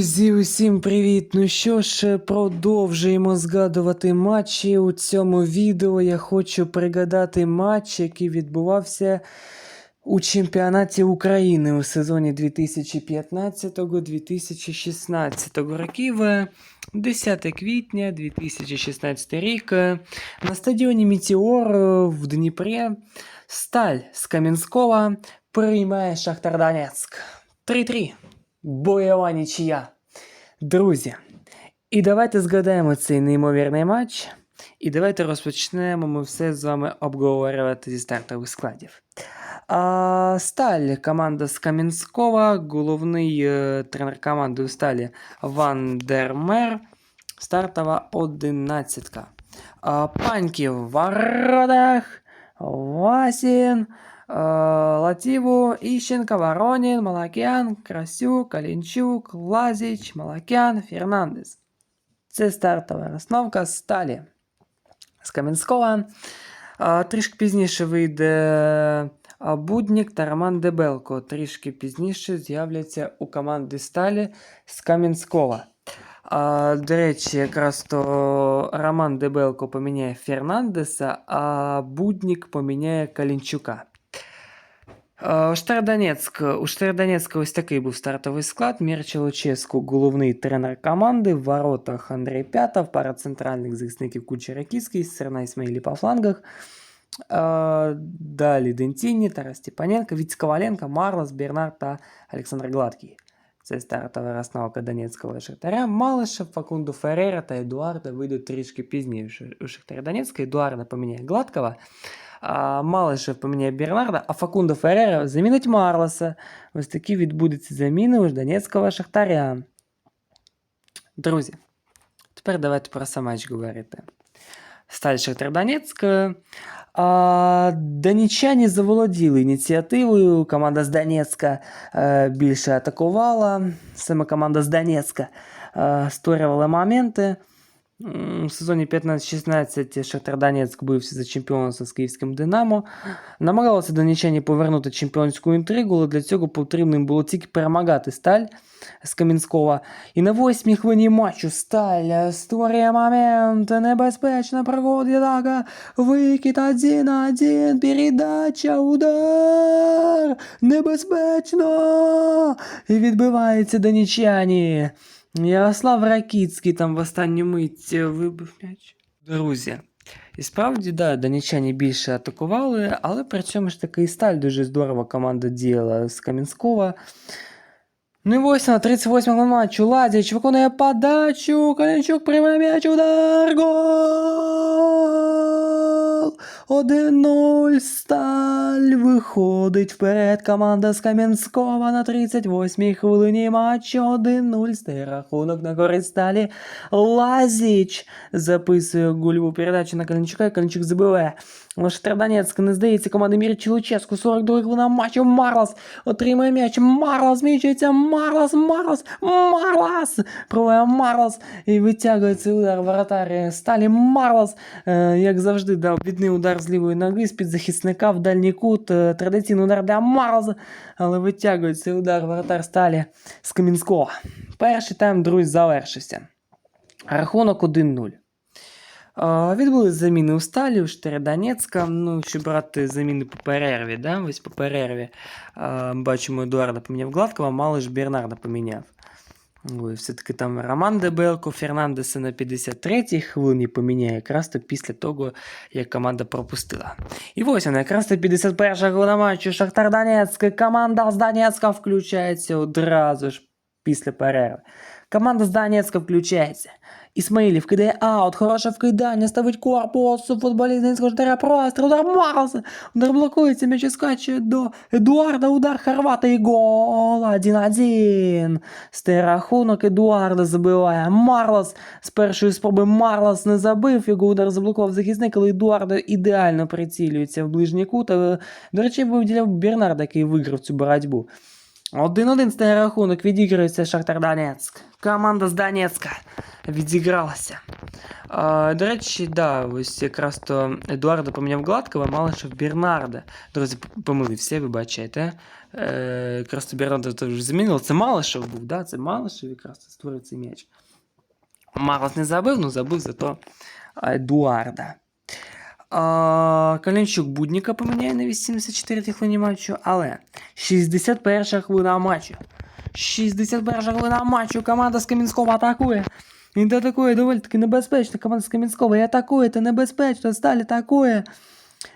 Друзі, усім привіт! Ну що ж, продовжуємо згадувати матчі. У цьому відео я хочу пригадати матч, який відбувався у чемпіонаті України у сезоні 2015-2016 років. 10 квітня 2016 рік на стадіоні Мітіор в Дніпрі Сталь з Кам'янського приймає Шахтар Донецьк. 3-3. Бойова нічия. Друзі, і давайте згадаємо цей неймовірний матч. І давайте розпочнемо ми все з вами обговорювати зі стартових складів. А, Сталь, команда з Кам'янського, головний е, тренер команди у Сталі Ван дер Мер, стартова одинадцятка. А, Паньків в воротах, Васін, Е, Латіву, Іщенко, Воронін, Малакян, Красюк, Калінчук, Лазіч, Малакян, Фернандес. Це стартова розновка Сталі з Кам'янського. Трішки пізніше вийде а, Буднік та Роман Дебелко. Трішки пізніше з'являться у команди Сталі з Кам'янського. А, до речі, якраз то Роман Дебелко поміняє Фернандеса, а Буднік поміняє Калінчука. Е, Штардонецьк. У Штардонецька ось такий був стартовий склад. Мірча Луческу, головний тренер команди. В воротах Андрій П'ятов, пара центральних захисників Кучер Ракіцький, Серна Ісмаїлі по флангах. Е, Далі Дентіні, Тарас Степаненко, Віць Коваленко, Марлос, Бернар та Олександр Гладкий. Це стартова розновка Донецького Шахтаря. Малишев, Факунду Феррера та Едуарда вийдуть трішки пізніше. У Шахтаря Донецька Едуарда поміняє Гладкого. А Малишев поміняє Бернарда, а Факундо Феррера замінить Марлоса. Ось такі відбудуться заміни у Донецького Шахтаря. Друзі, тепер давайте про сам матч говорити. Сталь Шахтар Донецьк. А, Донеччані заволоділи ініціативою. Команда з Донецька е, більше атакувала. Саме команда з Донецька е, створювала моменти. У сезоні 15-16 Шахтар Донецьк бився за чемпіонство з київським Динамо. Намагалися донеччані повернути чемпіонську інтригу, але для цього потрібним було тільки перемагати сталь з Кам'янського. І на восьмій хвилині матчу сталь створює момент, небезпечна атака, викид 1-1, передача, удар, небезпечно, і відбивається донеччані. Ярослав Ракіцький там в останню мить вибив м'яч. Друзі. І справді, да, донічані більше атакували, але при цьому ж таки і сталь дуже здорово команда діяла з Кам'янського. Ну і ось на 38-му матчу Лазіч виконує подачу, Калінчук приймає м'яч, удар, гол! 1-0, Сталь виходить вперед. Команда з Кам'янського на 38-й хвилині матчу 1-0 стає рахунок на користь Сталі. Лазіч записує гольову передачу на Калінчука, і Калінчук забиває. Шахтар Донецьк не здається команда Мірчі Луческу. 42 хвилина матчу. Марлос отримує м'яч. Марлос зміщується. Марлос, Марлос, Марлос. Пробує Марлос і витягується удар воротарі Сталі. Марлос, е, як завжди, дав бідний удар з лівої ноги з-під захисника в дальній кут. Е, Традиційний удар для Марлоса, але витягується удар воротар Сталі з Кам'янського. Перший тайм, друзі, завершився. Рахунок 1-0. Відбулись заміни у Сталі, у Штиродонецька. Ну, якщо брати заміни по перерві, да? ось по перерві бачимо, Едуарда поміняв Гладкого, Малиш Бернарда поміняв. Ой, все-таки там Роман Дебелко Фернандеса на 53-й хвилині поміняє якраз то після того, як команда пропустила. І ось вона, якраз то 51 хвилина матчу Шахтар Донецьк. Команда з Донецька включається одразу ж після перерви. Команда з Донецька включається. Ісмаїлів кидає аут, хороше вкидання, ставить корпус, футболіст Донецького Шахтаря, простріл, удар Марлоса, удар блокується, м'яч скаче до Едуарда, удар Хорвата і гол, 1-1. Стає рахунок, Едуарда забиває. Марлос з першої спроби Марлос не забив, його удар заблокував захисник, але Едуарда ідеально прицілюється в ближній кут. Е, До речі, виділяв Бернарда, який виграв цю боротьбу. 1-1 стає рахунок, відіграється Шахтар Донецьк. Команда з Донецька відігралася. А, до речі, да, ось якраз то Едуарда поміняв Гладкого, Малишев Бернарда. Друзі, помилився, ви бачите. Е, якраз тобі рада то вже замінив. Це Малишев був, да? Це Малишев якраз створив цей м'яч. Марлос не забив, ну забив зато Едуарда. А, Калінчук Будніка поміняє на 84 хвилині матчу, але 61 хвилина матчу. 61 хвилина матчу. Команда з Кам'янського атакує. Він атакує доволі таки небезпечно. Команда з Кам'янського і атакує, це небезпечно. Сталь атакує.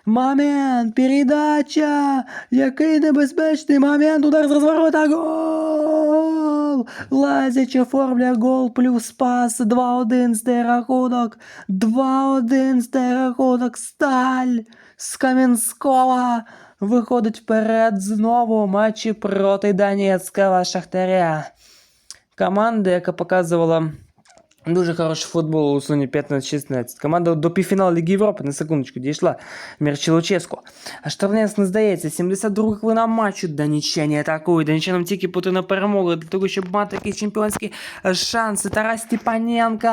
Момент, передача! Який небезпечний момент, удар з розворота, гол! Лазіч оформлює гол плюс пас, 2-1 стає рахунок, 2-1 стає рахунок, Сталь з Кам'янського виходить вперед знову у матчі проти Донецького Шахтаря. Команда, яка показувала Дуже хороший футбол у Соні 15-16. Команда до півфіналу Ліги Європи на секундочку дійшла Мірчі Луческо. А Штарнець не здається, 72 хвилина матчу. Данічані атакують. Данічанам тільки потрібна перемога для того, щоб мати якісь чемпіонські шанси. Тарас Степаненко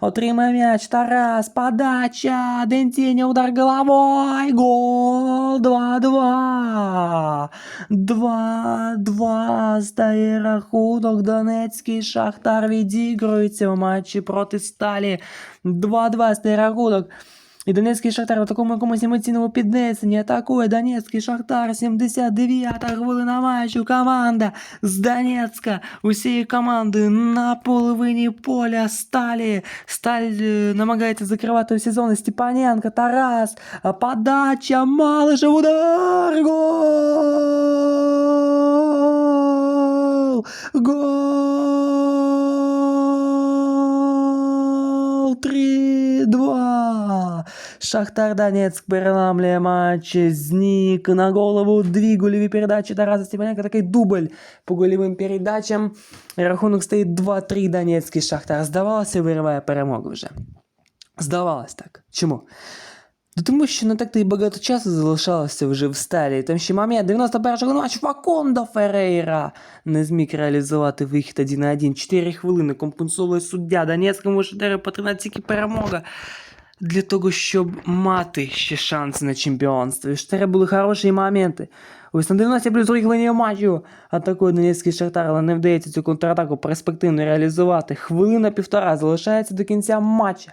отримає м'яч. Тарас, подача. Дентіня, удар головою. Гол 2-2. 2-2 стає рахунок. Донецький Шахтар відігрується у матчі проти Сталі. 2-2 стає рахунок. І Донецький Шахтар у такому якомусь емоційному піднесенні атакує Донецький Шахтар, 79-та хвилина матчу. Команда з Донецька. Усієї команди на половині поля Сталі. Сталь е, намагається закривати сезон. Степаненко, Тарас, а подача, Малишев, удар, гол! Гол! 3-2! Шахтар Донецк переламлює матч. Знік на голову. Дві гольові передачі Тараса Степаненка. Такий дубль по гольовим передачам. Рахунок стоїть 2-3 Донецький Шахтар. Здавалося, вириває перемогу вже. Здавалось так. Чому? Ну, тому що не так-то і багато часу залишалося вже в сталі. Там ще момент 91-го матч Факондо Ферейра не зміг реалізувати вихід 1 на 1. 4 хвилини компенсовує суддя. Донецькому Шахтарю потрібна тільки перемога для того, щоб мати ще шанси на чемпіонство. І в були хороші моменти. Ось на 90 плюс другій матчу атакує Донецький Шахтар, але не вдається цю контратаку перспективно реалізувати. Хвилина півтора залишається до кінця матча.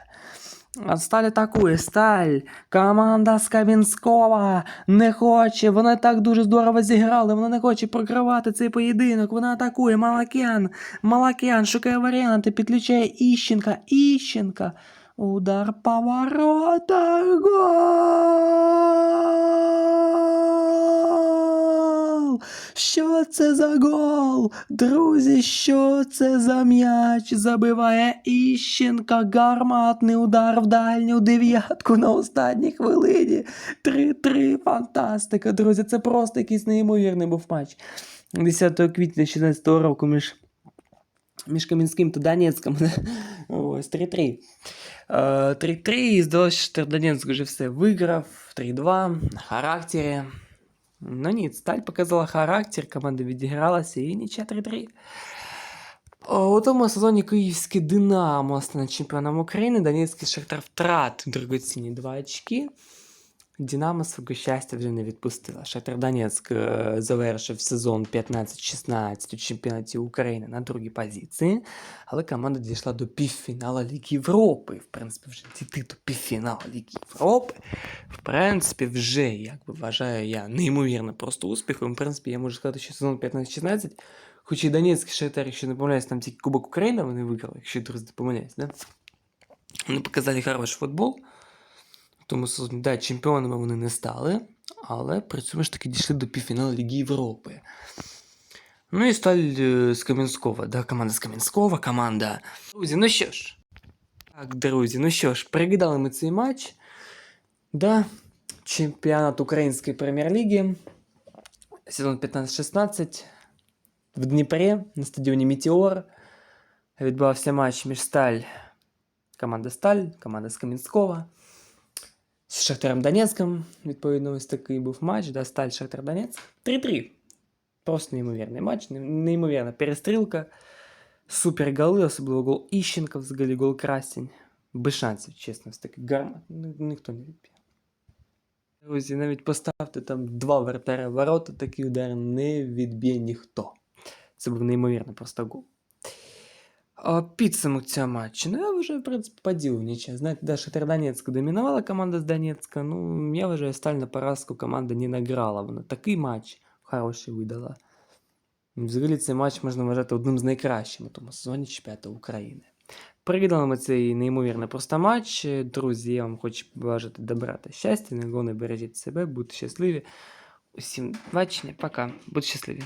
Сталь атакує, Сталь, команда Скабінськова не хоче, вона так дуже здорово зіграла, вона не хоче програвати цей поєдинок, вона атакує Малакян, Малакян шукає варіанти, підключає Іщенка, Іщенка, удар поворота, гол! Що це за гол? Друзі, що це за м'яч? Забиває Іщенка, гарматний удар в дальню дев'ятку на останній хвилині. 3-3, фантастика, друзі, це просто якийсь неймовірний був матч. 10 квітня 2016 року між між Кам'янським та Донецьком. Ось 3-3. Е, 3-3, і здалося, що Донецьк вже все виграв. 3-2 на характері. Ну ні, Сталь показала характер, команда відігралася і нічия 3-3. У тому сезоні київське Динамо стане чемпіоном України, Донецький Шахтар втратив дорогоцінні 2 очки. Динамо свого щастя вже не відпустила. Шахтар Донецьк е, завершив сезон 15-16 у чемпіонаті України на другій позиції, але команда дійшла до півфіналу Ліги Європи. В принципі, вже дійти до півфіналу Ліги Європи. В принципі, вже, як би вважаю я, неймовірно просто успіхом. В принципі, я можу сказати, що сезон 15-16, хоч і Донецький Шахтар, якщо не помиляюсь, там тільки Кубок України вони виграли, якщо друзі не помиляюсь, да? Вони показали хороший футбол. Тому да, чемпіонами вони не стали, але при цьому ж таки дійшли до півфіналу Ліги Європи. Ну і сталь е, з Кам'янського, да, команда з Кам'янського, команда. Друзі, ну що ж. Так, друзі, ну що ж, переглядали ми цей матч. Да, чемпіонат Української прем'єр-ліги. Сезон 15-16. В Дніпрі на стадіоні Метеор відбувався матч між Сталь, команда Сталь, команда з Кам'янського. З Шахтарем Донецьком, відповідно, ось такий був матч, да, Сталь Шахтар Донецьк. 3-3. Просто неймовірний матч, неймовірна перестрілка. Супер голи, особливо гол Іщенка, взагалі гол Красень. Без шансів, чесно, такий гармат. Ніхто не відбив. Друзі, навіть поставте там два вратаря ворота, такий удар не відб'є ніхто. Це був неймовірно просто гол. А, підсумок цього матчу. Ну, я вважаю, в принципі, по ділу нічого. Знаєте, да, Шахтар Донецьк домінувала команда з Донецька. Ну, я вважаю, сталь на поразку команда не награла. Вона такий матч хороший видала. Взагалі цей матч можна вважати одним з найкращих у тому сезоні чемпіонату України. Привідали ми цей неймовірно просто матч. Друзі, я вам хочу побажати добра та щастя. Не головне бережіть себе, будьте щасливі. Усім бачення, пока. Будьте щасливі.